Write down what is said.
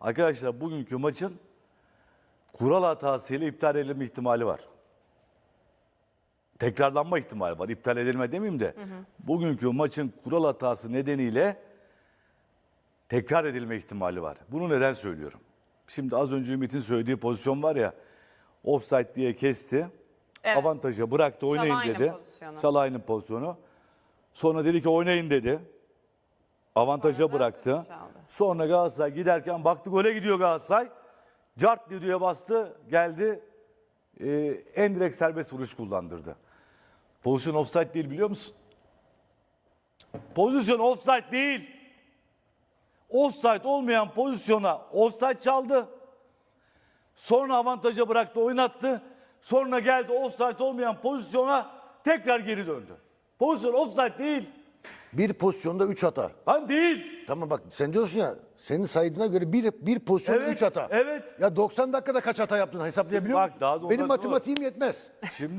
Arkadaşlar bugünkü maçın kural hatasıyla iptal edilme ihtimali var. Tekrarlanma ihtimali var. İptal edilme demeyeyim de. Bugünkü maçın kural hatası nedeniyle tekrar edilme ihtimali var. Bunu neden söylüyorum? Şimdi az önce Ümit'in söylediği pozisyon var ya offside diye kesti. Evet. Avantaja bıraktı oynayın Şalay'ın dedi. pozisyonu. Şalay'ın pozisyonu. Sonra dedi ki oynayın dedi. Avantaja Sonra bıraktı. Sonra Galatasaray giderken baktı gole gidiyor Galatasaray. Cart diye bastı geldi. Ee, en direkt serbest vuruş kullandırdı. Pozisyon offside değil biliyor musun? Pozisyon offside değil. Offside olmayan pozisyona offside çaldı. Sonra avantaja bıraktı, oynattı. Sonra geldi offside olmayan pozisyona tekrar geri döndü. Pozisyon offside değil. Bir pozisyonda 3 hata. Lan değil. Tamam bak sen diyorsun ya senin saydığına göre bir, bir pozisyonda Evet, 3 hata. evet. Ya 90 dakikada kaç hata yaptın hesaplayabiliyor Bak, musun? daha da Benim sonra- matematiğim yetmez. Şimdi